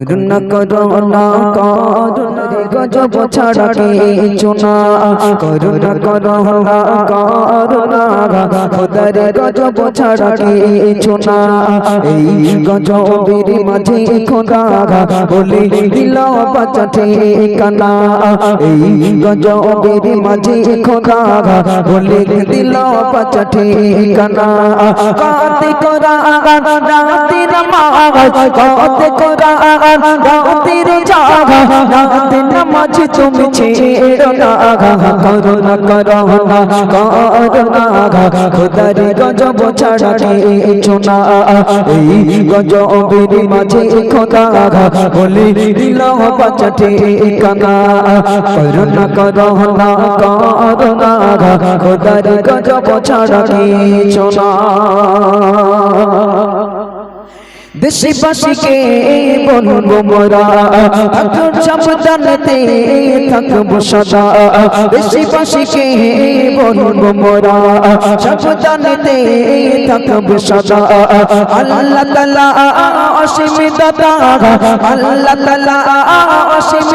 করুণা করুণা গজব ছাড়া কিছু করুণা করুণা করুণা খোদার গজব ছাড়া কিছু এই গজবের মাঝে খোদা বলে দিল বাচ্চা ঠিকানা এই গজবের মাঝে খোদা বলে দিল বাচ্চা ঠিকানা কাতে করা রাতে নামাজ কাতে করা রাতের জাগা, রাতে নামাজ তুমি ছেড়ো না করুণা করুণা করুণা খোদার গজব ছাড়া কিছু না। এই গজবের মাঝে খোদা বলে দিল বাচ্চা ঠিকানা করুণা করুণা করুণা খোদার গজব ছাড়া না। দেশবাসীকে বলব মোরা এখন সাবধানতে থাকব সদা। দেশবাসীকে বলব মোরা, সাবধানতে থাকব সদা। আল্লাহ তালা অসীম দাদা, আল্লাহ তালা অসীম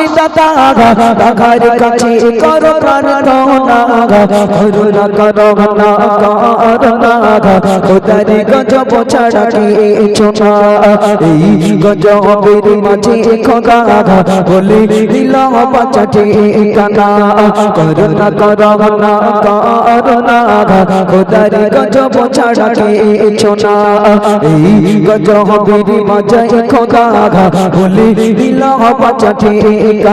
ঘর কাছে করো প্রাণ করোনা করুণা করুণা করোনা খোদার গজব ছাড়া কিছু না। এই গজবের মাঝে খোদা বলে দিল বাচ্চা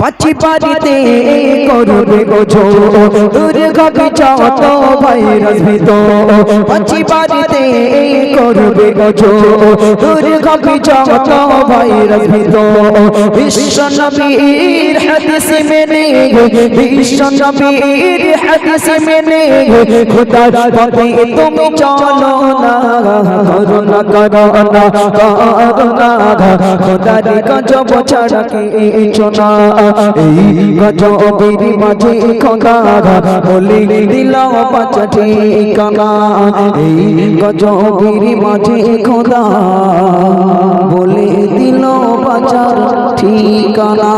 পাচি বাড়িতে করবে গোছো দুর্গা বিচত ভাইরাস ভিত। পাচি বাড়িতে করবে গোছো দুর্গা বিচত ভাইরাস ভিত। বিশ্ব নবীর হাদিস মেনে বিশ্ব নবীর হাদিস মেনে খোদার পথে তুমি চলো না। করুণা করুণা করুণা খোদার গজব ছাড়া না। এই গজবের মাঝে খোদা বলি দিল বাচ্চা ঠিকানা এই গজবের মাঝে খোদা বলে দিল বাচ্চার ঠিকানা